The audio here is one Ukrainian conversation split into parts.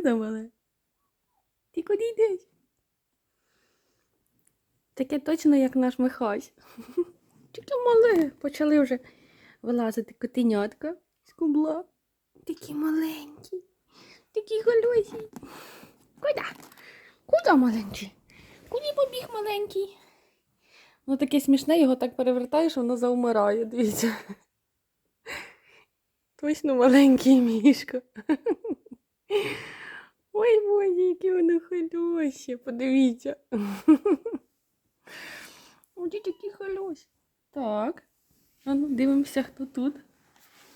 чудо мале. Ти куди йдеш? Таке точно, як наш Михась. Тільки мале. Почали вже вилазити котенятка з кубла. Такі маленькі, такі гольосі. Куди? Куди маленький? Куди побіг маленький? Ну таке смішне, його так перевертаєш, воно заумирає, дивіться. Точно маленький мішка. Хороше, подивіться. Ось такі хороші. Так. А ну, дивимося, хто тут.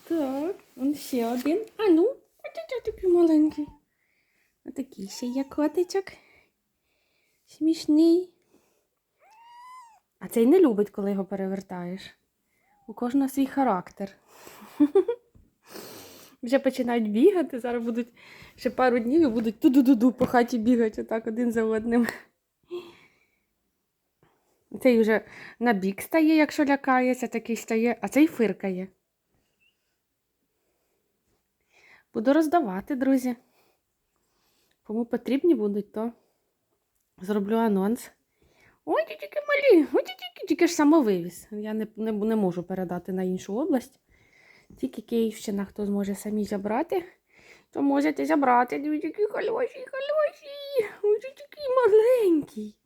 Так, он ще один. А ну, ось такий маленький. Отакий ще є котичок. Смішний. А цей не любить, коли його перевертаєш. У кожного свій характер. Вже починають бігати, зараз будуть ще пару днів і будуть ту-ду-ду-ду по хаті бігати отак один за одним. Цей вже на бік стає, якщо лякається, такий стає, а цей фиркає. Буду роздавати, друзі. Кому потрібні будуть, то зроблю анонс. Ой, тільки малі, ой, тільки, ж самовивіз. Я не, не, не можу передати на іншу область. Тільки Київщина, хто зможе самі забрати, то можете забрати. Дивіться, які хороші, хороші. Ой, ті такий маленький.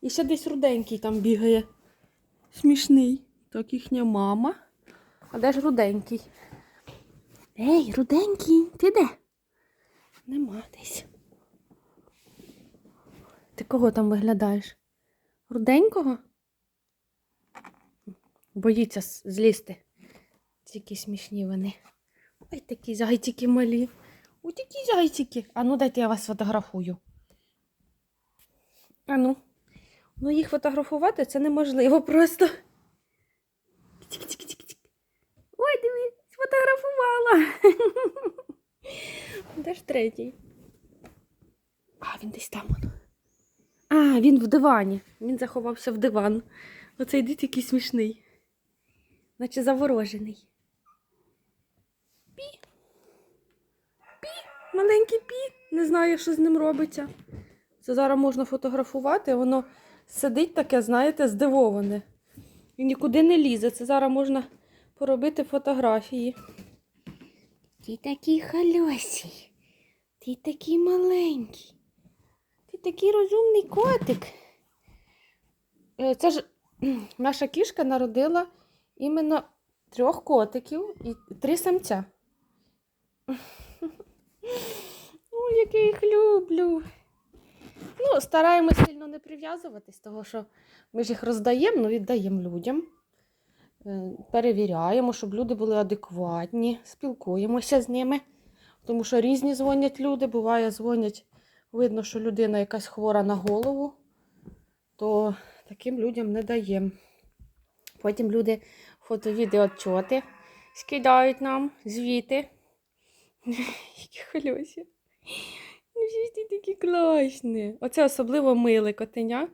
І ще десь руденький там бігає. Смішний. Так їхня мама. А де ж руденький? Ей, руденький, ти де? Нема десь. Ти кого там виглядаєш? Руденького? Боїться злізти. Тільки смішні вони. Ой, такі зайчики малі. Ой, такі зайчики. А ну дайте я вас сфотографую. А ну. Їх фотографувати це неможливо просто. Ой, диви, сфотографувала. Де ж третій? А, він десь там. А, він в дивані. Він заховався в диван. Оцей дід який смішний. Наче заворожений. Пі. Пі. Маленький пі. Не знаю, що з ним робиться. Це зараз можна фотографувати, воно сидить таке, знаєте, здивоване. І нікуди не лізе. Це зараз можна поробити фотографії. Ти такий хальосій. Ти такий маленький. Ти такий розумний котик. Е, Це ж наша кішка народила іменно трьох котиків і три самця. Я їх люблю. Ну, стараємось сильно не прив'язуватись, того що ми ж їх роздаємо, ну віддаємо людям. Е, Перевіряємо, щоб люди були адекватні, спілкуємося з ними. Тому що різні дзвонять люди, буває, дзвонять, видно, що людина якась хвора на голову, то таким людям не даємо. Потім люди фото-відеоотчоти скидають нам звіти. Які хальосі. Ну, щось такі класні. Оце особливо миле котеня.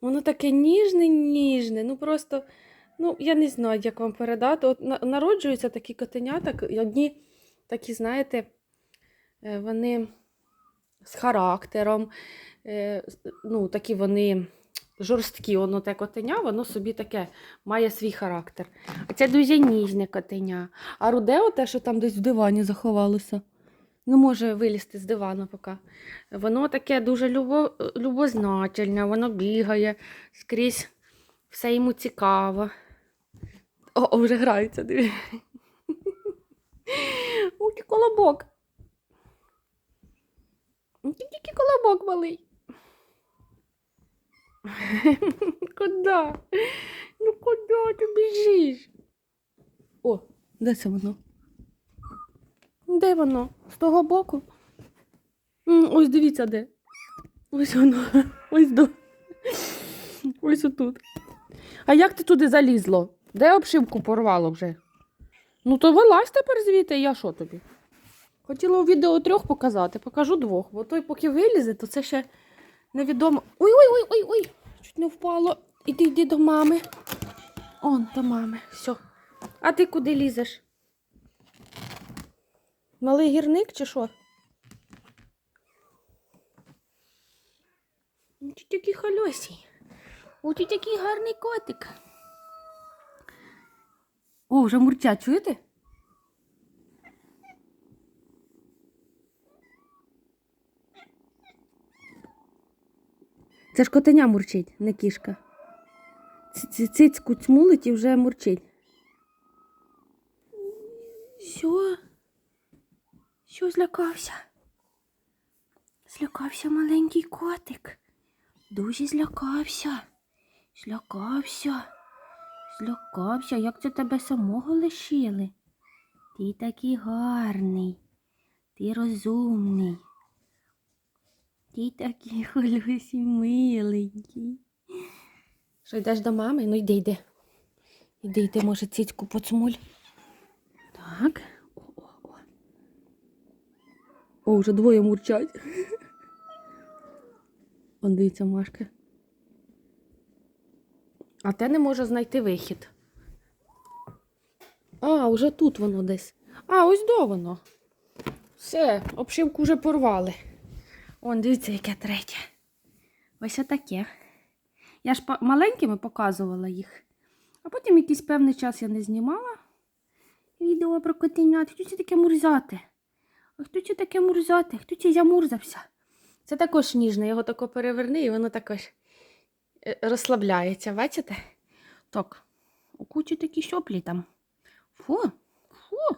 Воно таке ніжне, ніжне. Ну просто, ну я не знаю, як вам передати. От народжуються такі котенята, одні такі, знаєте, е, вони з характером, е, ну, такі вони жорсткі, воно те котеня, воно собі таке має свій характер. А це дуже ніжне котеня. А рудео те, що там десь в дивані заховалося не може вилізти з дивану поки. Воно таке дуже любо, любознательне, воно бігає скрізь, все йому цікаво. О, вже граються, диви. Ой, колобок. Який колобок малий. Куда? Ну куди ти біжиш? О, де це воно? Де воно? З того боку? Ось дивіться де. Ось воно. Ось до. Ось отут. А як ти туди залізло? Де обшивку порвало вже? Ну то вилазь тепер звідти, я що тобі? Хотіла у відео трьох показати, покажу двох, бо той поки вилізе, то це ще невідомо. Ой-ой-ой-ой-ой! Чуть не впало. Іди йди до мами. Он до мами. Все. А ти куди лізеш? Малий гірник чи що? Ну, Ти такий хальосій. О, ти такий гарний котик. О, вже мурчать, чуєте? Це ж котеня мурчить, не кішка. Цицьку цмулить і вже мурчить. Що? Що злякався? Злякався маленький котик. Дуже злякався. Злякався. Злякався. Як це тебе самого лишили? Ти такий гарний. Ти розумний. Ти такий холюсі миленький. Що йдеш до мами? Ну йди, йди. Іди, йди, може, цицьку поцмуль. Так. О, вже двоє мурчать. Он дивіться, Машка. А те не може знайти вихід. А, вже тут воно десь. А, ось до воно. Все, обшивку вже порвали. Он, дивіться, яке третє. Ось отаке. Я ж маленькими показувала їх. А потім якийсь певний час я не знімала відео про котенят. Це таке мурзати? А хто це таке мурзати? Хто це замурзався? Це також ніжне, його тако переверни, і воно також е, розслабляється, бачите? Так, у кучі такі щоплі там. Фу, фу.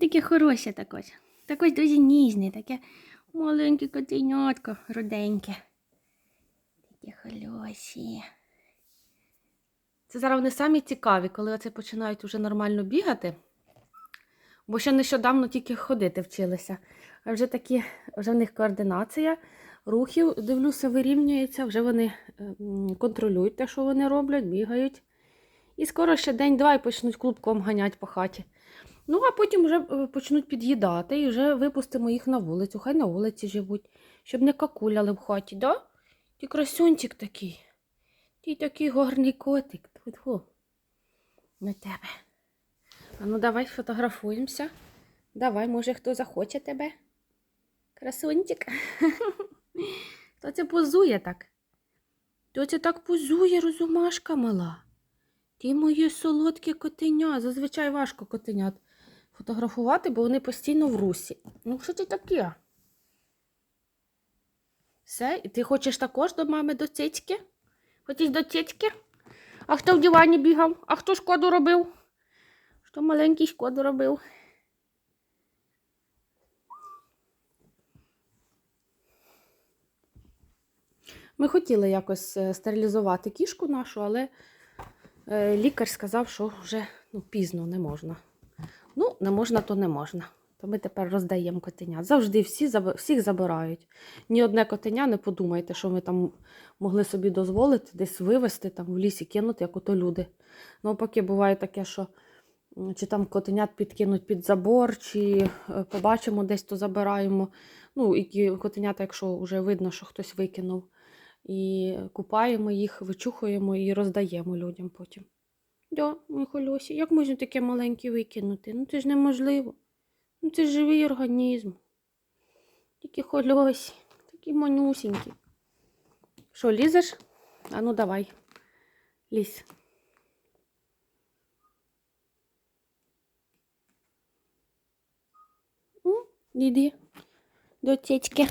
Таке хороше також. Також дуже ніжне, таке маленьке котенятко, руденьке. Таке хороші. Це зараз вони самі цікаві, коли оце починають вже нормально бігати. Бо ще нещодавно тільки ходити вчилися. А вже такі, вже в них координація рухів, дивлюся, вирівнюється, вже вони ем, контролюють те, що вони роблять, бігають. І скоро ще день-два і почнуть клубком ганять по хаті. Ну, а потім вже е, почнуть під'їдати і вже випустимо їх на вулицю. Хай на вулиці живуть, щоб не какуляли в хаті, да? Ти красунчик такий. Ти такий гарний котик. Тьфу-тьфу. На тебе. А ну давай фотографуємося. Давай, може, хто захоче тебе. Красунчик. Хто це позує так? Хто це так позує, розумашка мала? Ти моє солодке котеня. Зазвичай важко котенят фотографувати, бо вони постійно в русі. Ну, що це таке? Все, і ти хочеш також до мами до цицьки? Хочеш до цицьки? А хто в дивані бігав? А хто шкоду робив? Хто маленький шкоду робив? Ми хотіли якось е, стерилізувати кішку нашу, але е, лікар сказав, що вже ну, пізно не можна. Ну, не можна, то не можна. То ми тепер роздаємо котенят. Завжди всі, всіх забирають. Ні одне котеня не подумайте, що ми там могли собі дозволити десь вивезти, там в лісі кинути, як ото люди. Навпаки, буває таке, що чи там котенят підкинуть під забор, чи е, побачимо десь, то забираємо. Ну, і котенята, якщо вже видно, що хтось викинув. І купаємо їх, вичухуємо і роздаємо людям потім. Да, мій як можна таке маленьке викинути? Ну це ж неможливо. Ну це ж живий організм. Тільки Хольосі, такі манюсінькі. Що, лізеш? А ну давай. Лізь. М, Іди до тічки.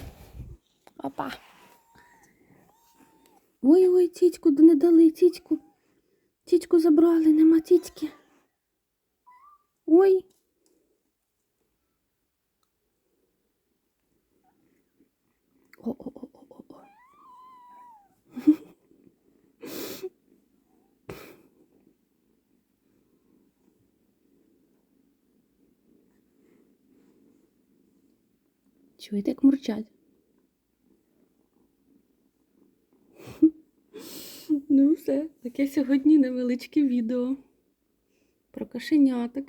Опа. Ой-ой, цічку не дали, тітьку. Тітьку забрали, нема тітьки. Ой. О-о-о-о-о. Чуєте, як мурчать? Ну, все, таке сьогодні невеличке відео про кошеняток.